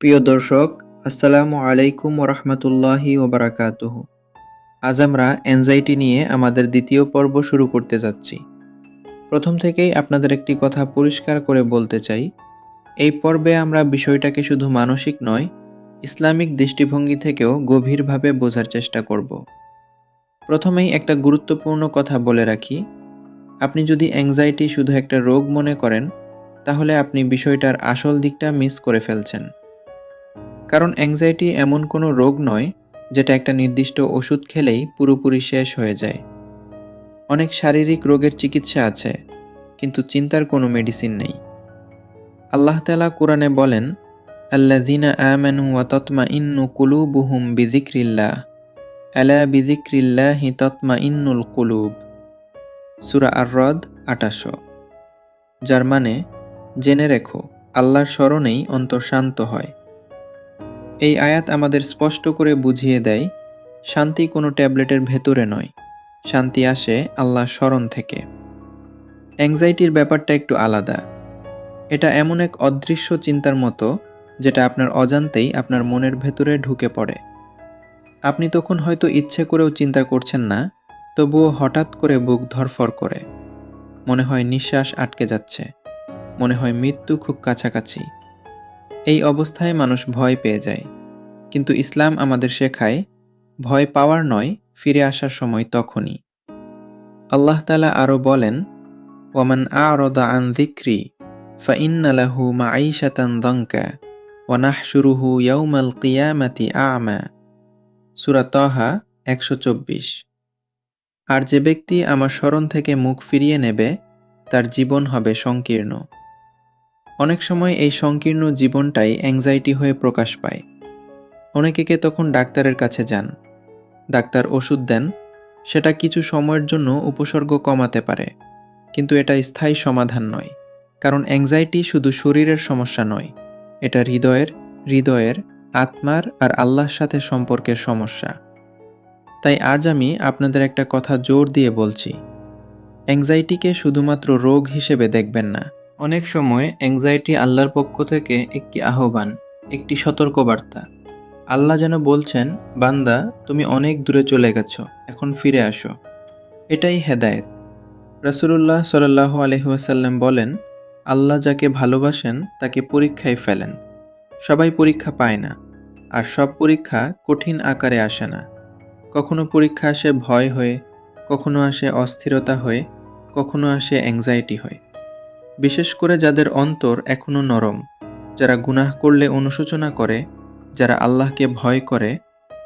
প্রিয় দর্শক, আসসালামু আলাইকুম ওরহমতুল্লাহি ওবরাকাতুহ। আজ আমরা অ্যাংজাইটি নিয়ে আমাদের দ্বিতীয় পর্ব শুরু করতে যাচ্ছি। প্রথম থেকেই আপনাদের একটি কথা পরিষ্কার করে বলতে চাই। এই পর্বে আমরা বিষয়টাকে শুধু মানসিক নয়, ইসলামিক দৃষ্টিভঙ্গি থেকেও গভীরভাবে বোঝার চেষ্টা করব। প্রথমেই একটা গুরুত্বপূর্ণ কথা বলে রাখি। আপনি যদি অ্যাংজাইটি শুধু একটা রোগ মনে করেন, তাহলে আপনি বিষয়টার আসল দিকটা মিস করে ফেলছেন। কারণ অ্যাংজাইটি এমন কোনো রোগ নয় যেটা একটা নির্দিষ্ট ওষুধ খেলেই পুরোপুরি শেষ হয়ে যায়। অনেক শারীরিক রোগের চিকিৎসা আছে, কিন্তু চিন্তার কোনো মেডিসিন নেই। আল্লাহ তালা কোরআনে বলেন, আল্লাযীনা আমানু ওয়া তাতমাইন্নু কুলুবুহুম বিযিকরিল্লাহ, আলা বিযিকরিল্লাহি তাতমাইন্নুল কুলুব। সুরা আর-রদ 28 যার মানে জেনে রেখো, আল্লাহর স্মরণেই অন্তর শান্ত হয়। এই আয়াত আমাদের স্পষ্ট করে বুঝিয়ে দেয়, শান্তি কোনো ট্যাবলেটের ভেতরে নয়। শান্তি আসে আল্লাহর স্মরণ থেকে। অ্যাংজাইটির ব্যাপারটা একটু আলাদা। এটা এমন এক অদৃশ্য চিন্তার মতো, যেটা আপনার অজান্তেই আপনার মনের ভেতরে ঢুকে পড়ে। আপনি তখন হয়তো ইচ্ছে করেও চিন্তা করছেন না, তবুও হঠাৎ করে বুক ধরফর করে। মনে হয় নিঃশ্বাস আটকে যাচ্ছে। মনে হয় মৃত্যু খুব কাছাকাছি। এই অবস্থায় মানুষ ভয় পেয়ে যায়। কিন্তু ইসলাম আমাদের শেখায়, ভয় পাওয়ার নয়, ফিরে আসার সময় তখনই। আল্লাহ তালা আরও বলেন, ওয়ামান আরদা আন যিকরি ফাইন্নালাহু মাঈশাতান দঙ্কা ওয়ানাহশুরুহু ইয়াউমাল কিয়ামাতি আমা। সূরা তহা একশো চব্বিশ। আর যে ব্যক্তি আমার স্মরণ থেকে মুখ ফিরিয়ে নেবে, তার জীবন হবে সংকীর্ণ। অনেক সময় এই সংকীর্ণ জীবনটাই অ্যাংজাইটি হয়ে প্রকাশ পায়। অনেকেকে তখন ডাক্তারের কাছে যান। ডাক্তার ওষুধ দেন, সেটা কিছু সময়ের জন্য উপসর্গ কমাতে পারে। কিন্তু এটা স্থায়ী সমাধান নয়, কারণ অ্যাংজাইটি শুধু শরীরের সমস্যা নয়, এটা হৃদয়ের হৃদয়ের, আত্মার আর আল্লাহর সাথে সম্পর্কের সমস্যা। তাই আজ আমি আপনাদের একটা কথা জোর দিয়ে বলছি। অ্যাংজাইটিকে শুধুমাত্র রোগ হিসেবে দেখবেন না অনেক সময় অ্যাংজাইটি আল্লাহর পক্ষ থেকে একটি আহ্বান, একটি সতর্কবার্তা। আল্লাহ যেন বলছেন, বান্দা, তুমি অনেক দূরে চলে গেছো, এখন ফিরে আসো। এটাই হেদায়েত। রাসুলুল্লাহ সাল্লাহ আলহিহাসাল্লাম বলেন, আল্লাহ যাকে ভালোবাসেন, তাকে পরীক্ষায় ফেলেন। সবাই পরীক্ষা পায় না, আর সব পরীক্ষা কঠিন আকারে আসে না। কখনো পরীক্ষা আসে ভয় হয়ে, কখনো আসে অস্থিরতা হয়ে, কখনো আসে অ্যাংজাইটি হয়ে। বিশেষ করে যাদের অন্তর এখনও নরম, যারা গুনাহ করলে অনুশোচনা করে, যারা আল্লাহকে ভয় করে,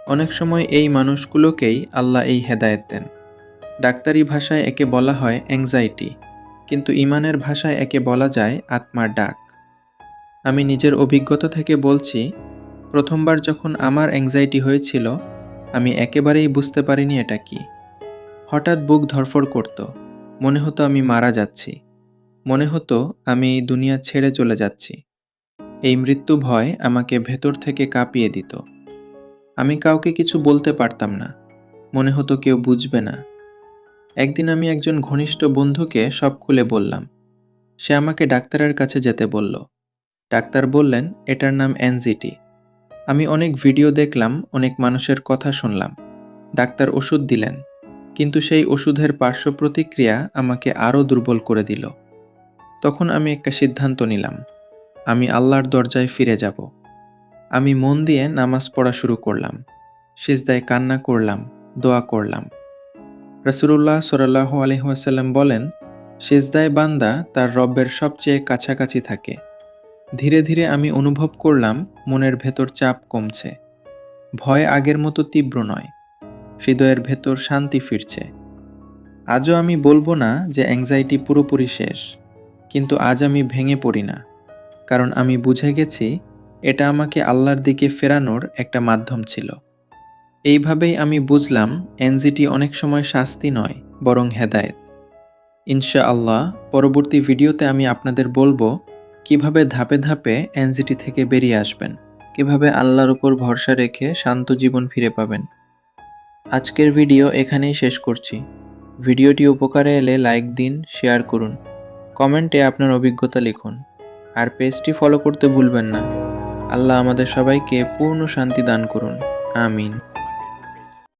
অনেক সময় এই মানুষগুলোকেই আল্লাহ এই হেদায়েত দেন। ডাক্তারি ভাষায় একে বলা হয় অ্যাংজাইটি কিন্তু ইমানের ভাষায় একে বলা যায় আত্মার ডাক। আমি নিজের অভিজ্ঞতা থেকে বলছি, প্রথমবার যখন আমার অ্যাংজাইটি হয়েছিল, আমি একেবারেই বুঝতে পারিনি এটা কি। হঠাৎ বুক ধরফর করত, মনে হতো আমি মারা যাচ্ছি। মনে হতো আমি দুনিয়া ছেড়ে চলে যাচ্ছি। এই মৃত্যু ভয় আমাকে ভেতর থেকে কাঁপিয়ে দিত। আমি কাউকে কিছু বলতে পারতাম না। মনে হতো কেউ বুঝবে না। একদিন আমি একজন ঘনিষ্ঠ বন্ধুকে সব খুলে বললাম। সে আমাকে ডাক্তারের কাছে যেতে বলল। ডাক্তার বললেন, এটার নাম অ্যানজিটি আমি অনেক ভিডিও দেখলাম, অনেক মানুষের কথা শুনলাম। ডাক্তার ওষুধ দিলেন। কিন্তু সেই ওষুধের পার্শ্ব প্রতিক্রিয়া আমাকে আরও দুর্বল করে দিল। তখন আমি একটা সিদ্ধান্ত নিলাম। আমি আল্লাহর দরজায় ফিরে যাব। আমি মন দিয়ে নামাজ পড়া শুরু করলাম। সিজদায় কান্না করলাম, দোয়া করলাম। রসুল্লাহ সরাল্লাহ আলহিহাসাল্লাম বলেন, সিজদায় বান্দা তার রব্বের সবচেয়ে কাছাকাছি থাকে। ধীরে ধীরে আমি অনুভব করলাম মনের ভেতর চাপ কমছে। ভয় আগের মতো তীব্র নয়। হৃদয়ের ভেতর শান্তি ফিরছে। আজও আমি বলব না যে অ্যাংজাইটি পুরোপুরি শেষ। কিন্তু আজ আমি ভেঙে পড়ি না, কারণ আমি বুঝে গেছি এটা আমাকে আল্লাহর দিকে ফেরানোর একটা মাধ্যম ছিল। এইভাবেই আমি বুঝলাম এনজিটি অনেক সময় শাস্তি নয়, বরং হেদায়েত। ইনশা আল্লাহ পরবর্তী ভিডিওতে আমি আপনাদের বলব কীভাবে ধাপে ধাপে এনজিটি থেকে বেরিয়ে আসবেন, কীভাবে আল্লাহর উপর ভরসা রেখে শান্ত জীবন ফিরে পাবেন। আজকের ভিডিও এখানেই শেষ করছি। ভিডিওটি উপকারে এলে লাইক দিন, শেয়ার করুন। কমেন্টে আপনার অভিজ্ঞতা লিখুন আর পেজটি ফলো করতে ভুলবেন না। আল্লাহ আমাদের সবাইকে পূর্ণ শান্তি দান করুন। আমিন।